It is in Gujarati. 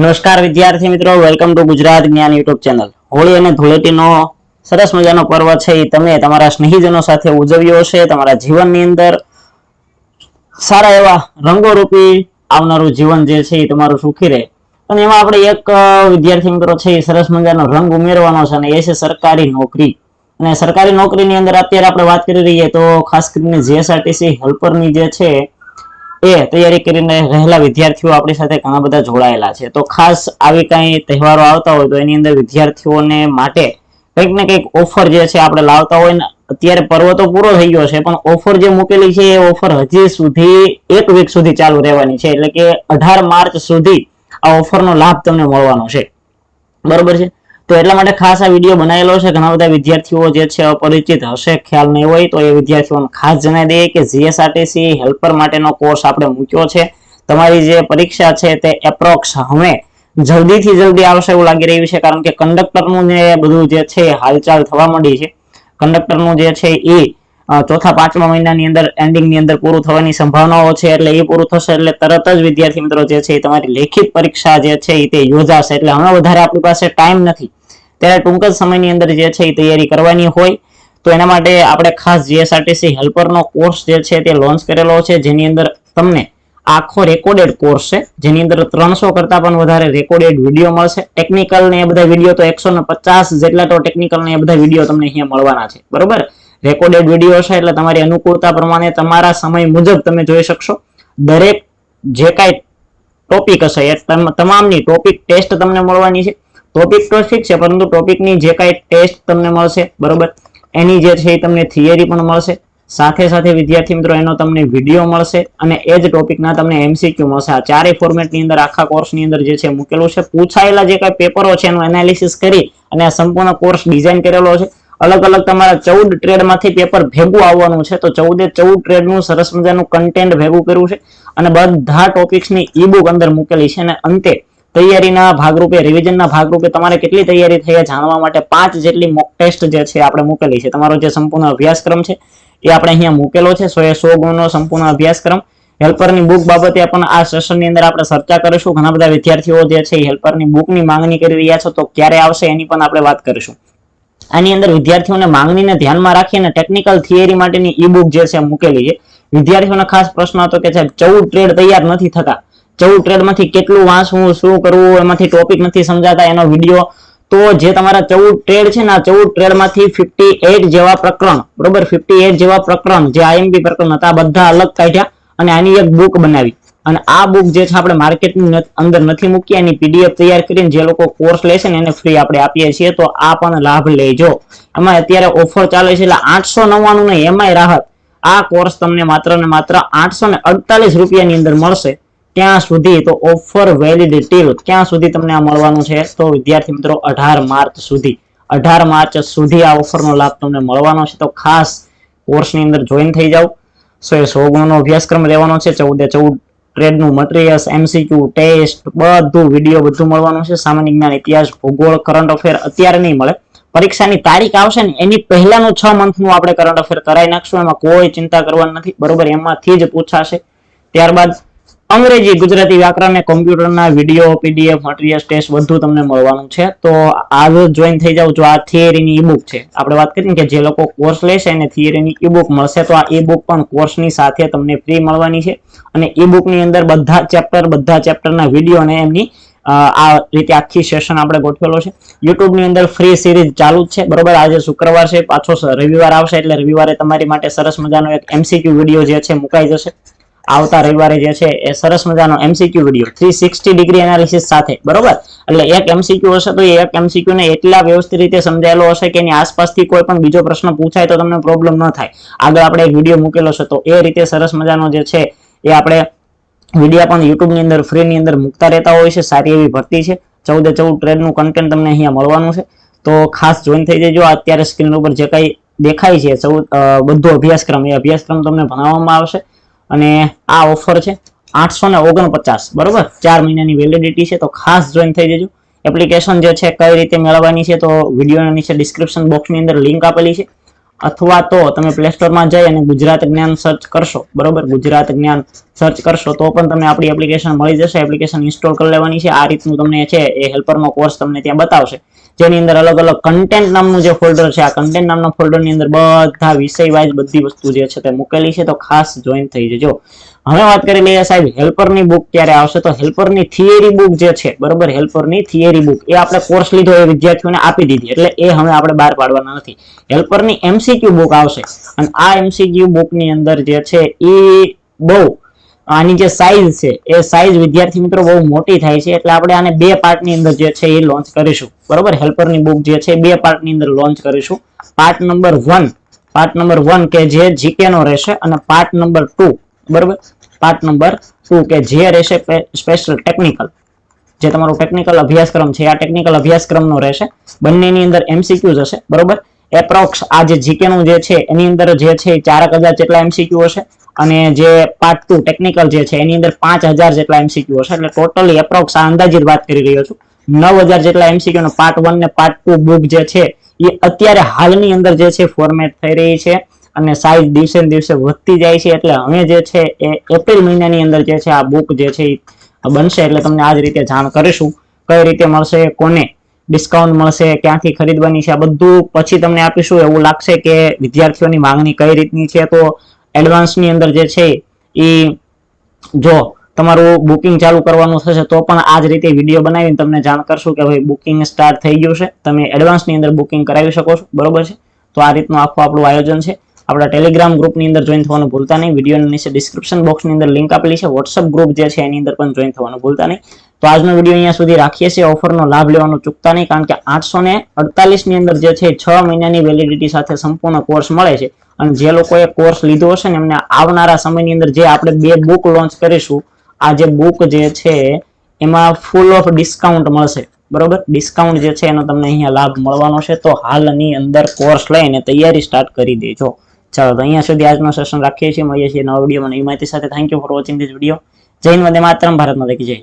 નમસ્કાર વિદ્યાર્થી મિત્રો વેલકમ ટુ ગુજરાત જ્ઞાન યુટ્યુબ ચેનલ હોળી અને ધૂળેટીનો સરસ મજાનો પર્વ છે એ તમે તમારા સ્નેહીજનો સાથે ઉજવ્યો છે તમારા જીવનની અંદર સારા એવા રંગોરૂપી આવનારું જીવન જે છે એ તમારું સુખી રહે. અને એમાં આપણે એક વિદ્યાર્થી મિત્રો છે એ સરસ મજાનો રંગ ઉમેરવાનો છે, અને એ છે સરકારી નોકરી. અને સરકારી નોકરીની અંદર અત્યારે આપણે વાત કરી રહીએ તો ખાસ કરીને જીએસઆરટીસી હેલ્પરની જે છે એ તૈયારી કરીને રહેલા વિદ્યાર્થીઓ આપણી સાથે ઘણા બધા જોડાયેલા છે. તો ખાસ આવી કઈ તહેવારો આવતા હોય તો એની અંદર વિદ્યાર્થીઓને માટે કંઈક ને કંઈક ઓફર જે છે આપણે લાવતા હોય ને, અત્યારે પર્વ તો પૂરો થઈ ગયો છે, પણ ઓફર જે મૂકેલી છે એ ઓફર હજી સુધી એક વીક સુધી ચાલુ રહેવાની છે. એટલે કે અઢાર માર્ચ સુધી આ ઓફરનો લાભ તમને મળવાનો છે. બરોબર છે? તો એટલા માટે ખાસ આ વીડિયો બનાવેલો છે. ઘણા બધા વિદ્યાર્થીઓ જે છે અપરિચિત હશે, ખ્યાલ નહીં હોય, તો એ વિદ્યાર્થીઓને ખાસ જણાવી દઈએ કે જીએસઆરટીસી હેલ્પર માટેનો કોર્સ આપણે મૂક્યો છે. તમારી જે પરીક્ષા છે તે એપ્રોક્સ હવે જલ્દીથી જલ્દી આવશે એવું લાગી રહ્યું છે, કારણ કે કંડક્ટરનું જે બધું જે છે હાલચાલ થવા માંડી છે. કંડક્ટરનું જે છે એ ચોથા પાંચમા મહિનાની અંદર એન્ડિંગની અંદર પૂરું થવાની સંભાવનાઓ છે, એટલે એ પૂરું થશે, એટલે તરત જ વિદ્યાર્થી મિત્રો જે છે એ તમારી લેખિત પરીક્ષા જે છે એ તે યોજાશે. એટલે હમણાં વધારે આપણી પાસે ટાઈમ નથી. ત્યારે ટૂંક જ સમયની અંદર જે છે એ તૈયારી કરવાની હોય. તો એના માટે આપણે ખાસ જીએસઆરટીસી હેલ્પરનો કોર્સ જે છે તે લોન્ચ કરેલો છે, જેની અંદર તમને આખો રેકોર્ડેડ કોર્સ છે, જેની અંદર ત્રણસો કરતા પણ વધારે રેકોર્ડેડ વીડિયો મળશે. ટેકનિકલ ને એ બધા વીડિયો તો એકસો ને પચાસ જેટલા તો ટેકનિકલ ને એ બધા વીડિયો તમને અહીંયા મળવાના છે. બરોબર? રેકોર્ડેડ વીડિયો છે, એટલે તમારી અનુકૂળતા પ્રમાણે તમારા સમય મુજબ તમે જોઈ શકશો. દરેક જે કાંઈ ટોપિક હશે, એ તમ- તમામની ટોપિક ટેસ્ટ તમને મળવાની છે. ટોપિક તો ઠીક છે, પરંતુ ટોપિકની જે કાંઈ ટેસ્ટ તમને મળશે, બરોબર? એની જે છે એ તમને થિયરી પણ મળશે. સાથે સાથે વિદ્યાર્થી મિત્રો, એનો તમને વીડિયો મળશે અને એ જ ટોપિકના તમને એમસીક્યુ મળશે. આ ચારેય ફોર્મેટની અંદર, આખા કોર્સની અંદર જે છે મૂકેલું છે. પૂછાયેલા જે કાંઈ પેપરો છે, એનું એનાલિસિસ કરી અને આ સંપૂર્ણ કોર્સ ડિઝાઇન કરેલો છે. અલગ અલગ તમારા ચૌદ ટ્રેડમાંથી પેપર ભેગું આવવાનું છે, તો ચૌદે ચૌદ ટ્રેડનું સરસ મજાનું કન્ટેન્ટ ભેગું કર્યું છે અને બધા ટોપિક્સની ઈ બુક અંદર મૂકેલી છે. અને અંતે તૈયારીના ભાગરૂપે રિવિઝનના ભાગરૂપે તમારે કેટલી તૈયારી થઈ જાણવા માટે પાંચ જેટલી મોક ટેસ્ટ જે છે આપણે મૂકેલી છે. તમારો જે સંપૂર્ણ અભ્યાસક્રમ છે એ આપણે અહીંયા મૂકેલો છે. સો એ સો ગુણનો સંપૂર્ણ અભ્યાસક્રમ. હેલ્પરની બુક બાબતે પણ આ સેશનની અંદર આપણે ચર્ચા કરીશું. ઘણા બધા વિદ્યાર્થીઓ જે છે એ હેલ્પરની બુકની માંગણી કરી રહ્યા છો તો ક્યારે આવશે એની પણ આપણે વાત કરીશું. આની અંદર વિદ્યાર્થીઓને માંગણીને ધ્યાનમાં રાખીને ટેકનિકલ થિયરી માટેની ઈ બુક જે છે મૂકેલી છે. વિદ્યાર્થીઓને ખાસ પ્રશ્ન હતો કે સાહેબ, ચૌદ ટ્રેડ તૈયાર નથી થતા. ચૌદ ટ્રેડમાંથી કેટલું વાંચવું, શું કરવું, એમાંથી ટોપિક નથી સમજાતા, એનો વીડિયો તો જે તમારા ચૌદ ટ્રેડ છે ને આ ચૌદ ટ્રેડમાંથી ફિફ્ટી એટ જેવા પ્રકરણ, બરોબર? ફિફ્ટી એટ જેવા પ્રકરણ, જે આઈએમપી પ્રકરણ હતા, બધા અલગ કાઢ્યા અને આની એક બુક બનાવી. અને આ બુક જે છે આપણે માર્કેટની અંદર નથી મૂકી, એની પીડીએફ તૈયાર કરીને જે લોકો કોર્સ લેશે ને એને ફ્રી આપણે આપીએ છીએ, તો આ પણ લાભ લેજો. એમાં અત્યારે ઓફર ચાલે છે એટલે આઠસો નવ્વાણું નહીં એમાંય રાહત. આ કોર્સ તમને માત્ર ને માત્ર આઠસો ને અડતાલીસ રૂપિયાની અંદર મળશે. ત્યાં સુધી તો ઓફર વેલિડ ટીલ ક્યાં સુધી તમને આ મળવાનું છે. તો વિદ્યાર્થી મિત્રો, અઢાર માર્ચ સુધી. અઢાર માર્ચ સુધી આ ઓફરનો લાભ તમને મળવાનો છે. તો ખાસ કોર્સની અંદર જોઈન થઈ જાઓ. સો એ સો ગુણનો અભ્યાસક્રમ લેવાનો છે. ચૌદે ચૌદ ટ્રેડનું મટીરિયલ્સ એમસીક્યુ ટેસ્ટ બધું વીડિયો બધું મળવાનું છે. સામાન્ય જ્ઞાન, ઇતિહાસ, ભૂગોળ કરંટ અફેર અત્યારે નહીં મળે. પરીક્ષાની તારીખ આવશે ને એની પહેલાનું છ મંથનું આપણે કરંટ અફેર કરાવી નાખશું. એમાં કોઈ ચિંતા કરવાની નથી. બરોબર, એમાંથી જ પૂછાશે. ત્યારબાદ અંગ્રેજી ગુજરાતી વ્યાકરણ અને કોમ્પ્યુટરના વીડિયો પીડીએફ મટીરિયલ ટેસ્ટ બધું તમને મળવાનું છે. તો આજ જોઈન થઈ જાવ જો આ થિયરીની ઈ બુક છે. આપણે વાત કરીએ કે જે લોકો કોર્સ લેશે એને થિયરીની ઈ બુક મળશે, તો આ ઈબુક બુક પણ કોર્સની સાથે તમને ફ્રી મળવાની છે. અને ઈ બુકની અંદર બધા ચેપ્ટર બધા ચેપ્ટરના વીડિયો અને એમની આ રીતે આખી સેશન આપણે ગોઠવેલો છે. યુટ્યુબની ની અંદર ફ્રી સિરીઝ ચાલુ જ છે. બરોબર? આજે શુક્રવાર છે. પાછો રવિવાર આવશે એટલે રવિવારે તમારી માટે સરસ મજાનો એક એમસીક્યુ વીડિયો જે છે, મુકાઈ જશે. આવતા રવિવારે જે છે એ સરસ મજાનો MCQ video three sixty degree analysis સાથે, બરોબર? એટલે એક એમસીક્યુ હશે તો એ એક એમસીક્યુ ને એટલા વ્યવસ્થિત રીતે સમજાયેલો હશે કે એની આસપાસથી કોઈ પણ બીજો પ્રશ્ન પૂછાય તો તમને પ્રોબ્લેમ ન થાય. આગળ આપણે એક વીડિયો મૂકેલો છે તો એ રીતે સરસ મજાનો જે છે એ આપણે વીડિયો પણ યુટ્યુબની અંદર ફ્રીની અંદર મૂકતા રહેતા હોય છે, સારી એવી ભરતી છે. ચૌદે ચૌદ ટ્રેડનું કન્ટેન્ટ તમને અહીંયા મળવાનું છે. તો ખાસ જોઈન થઈ જજો. અત્યારે સ્ક્રીન ઉપર જે કાંઈ દેખાય છે, ચૌદ બધો અભ્યાસક્રમ, એ અભ્યાસક્રમ તમને ભણાવવામાં આવશે. અને આ ઓફર છે આઠસો ને ઓગણપચાસ, બરોબર? ચાર મહિનાની વેલિડિટી છે, તો ખાસ જોઈન થઈ જજો. એપ્લિકેશન જે છે, કઈ રીતે મેળવવાની છે, તો વિડીયોના નીચે ડિસ્ક્રિપ્શન બોક્સની અંદર લિંક આપેલી છે. અથવા તો તમે પ્લે સ્ટોરમાં જઈ અને ગુજરાત જ્ઞાન સર્ચ કરશો, બરોબર? ગુજરાત જ્ઞાન સર્ચ કરશો, તો પણ તમને આપણી એપ્લિકેશન મળી જશે. એપ્લિકેશન ઇન્સ્ટોલ કરી લેવાની છે. આ રીતનું તમને છે, એ હેલ્પરનો કોર્સ તમને ત્યાં બતાવશે. જેની અંદર અલગ અલગ કન્ટેન્ટ નામનું જે ફોલ્ડર છે, આ કન્ટેન્ટ નામના ફોલ્ડરની અંદર બધા વિષય વાઇઝ બધી વસ્તુ જે છે તે મૂકેલી છે, તો ખાસ જોઈન થઈ જજો. હવે વાત કરી લઈએ સાહેબ હેલ્પરની બુક ક્યારે આવશે? તો હેલ્પરની થિયરી બુક જે છે, બરોબર હેલ્પરની થિયરી બુક એ આપણે કોર્સ લીધો એ વિદ્યાર્થીઓને આપી દીધી, એટલે એ હવે આપણે બહાર પાડવાના નથી. હેલ્પરની એમસીક્યુ બુક આવશે, અને આ એમસીક્યુ બુકની અંદર જે છે એ બહુ આની જે સાઈઝ છે, એ સાઈઝ વિદ્યાર્થી મિત્રો બહુ મોટી થાય છે, એટલે આપણે આને બે પાર્ટની અંદર જે છે એ લોન્ચ કરીશું. બરોબર? હેલ્પરની બુક જે છે બે પાર્ટની અંદર લોન્ચ કરીશું. Part number one part number one કે જે જીકે નો રહેશે અને પાર્ટ નંબર ટુ બરોબર? પાર્ટ નંબર ટુ કે જે રહેશે સ્પેશિયલ ટેકનિકલ જે તમારો ટેકનિકલ અભ્યાસક્રમ છે, આ ટેકનિકલ અભ્યાસક્રમનો રહેશે. બંનેની અંદર એમસીક્યુ હશે, બરોબર? એપ્રોક્સ આ જે જીકે નું જે છે, એની અંદર જે છે ચારક હજાર જેટલા એમસીક્યુ હશે. અને જે પાર્ટ ટુ ટેકનિકલ જે છે, એની અંદર પાંચ હજાર જેટલા એમસીક્યુ હશે. એટલે ટોટલી એપ્રોક્સ આ અંદાજિત વાત કરી રહ્યો છું. નવ હજાર જેટલા એમસીક્યુ નો પાર્ટ વન ને પાર્ટ ટુ બુક જે છે એ અત્યારે હાલની અંદર જે છે ફોર્મેટ થઈ રહી છે અને સાઈઝ દિવસે ને દિવસે વધતી જાય છે. એટલે હવે જે છે, એ એપ્રિલ મહિનાની અંદર જે છે, આ બુક જે છે એ બનશે. એટલે તમને આ જ રીતે જાણ કરીશું કઈ રીતે મળશે, કોને ડિસ્કાઉન્ટ મળશે, ક્યાંથી ખરીદવાની છે, આ બધું પછી તમને આપીશું. એવું લાગશે કે વિદ્યાર્થીઓની માંગણી કઈ રીતની છે? તો એડવાન્સની અંદર જે છે એ જો તમારું બુકિંગ ચાલુ કરવાનું થશે તો પણ આ જ રીતે વીડિયો બનાવીને તમને જાણ કરશું કે ભાઈ બુકિંગ સ્ટાર્ટ થઈ ગયું છે. તમે એડવાન્સની અંદર બુકિંગ કરાવી શકો છો. બરોબર છે? તો આ રીતનું આખું આપણું આયોજન છે. આપણા ટેલિગ્રામ ગ્રુપની અંદર જોઈન થવાનું ભૂલતા નહીં. વિડીયોની નીચે ડિસ્ક્રિપ્શન બોક્સની અંદર લિંક આપેલી છે. વોટ્સઅપ ગ્રુપ જે છે એની અંદર પણ જોઈન થવાનું ભૂલતા નહીં. તો આજનો વીડિયો અહીંયા સુધી રાખીએ છીએ. ઓફરનો લાભ લેવાનો ચૂકતા નહીં, કારણ કે આઠસો ને અડતાલીસની અંદર જે છે છ મહિનાની વેલિડિટી સાથે સંપૂર્ણ કોર્સ મળે છે. અને જે લોકોએ કોર્સ લીધો હશે ને એમને આવનારા સમયની અંદર જે આપણે બે બુક લોન્ચ કરીશું, આ જે બુક જે છે, એમાં ફૂલ ઓફ ડિસ્કાઉન્ટ મળશે. બરોબર? ડિસ્કાઉન્ટ જે છે, એનો તમને અહીંયા લાભ મળવાનો છે. તો હાલની અંદર કોર્સ લઈને તૈયારી સ્ટાર્ટ કરી દેજો. ચાલો, તો અહીંયા સુધી આજનો સેશન રાખીએ છીએ. મળીએ છીએ નવા વિડીયોમાં નવી માહિતી સાથે thank you for watching this video Jain વંદે માતરમ. ભારતમાં દેખી જય.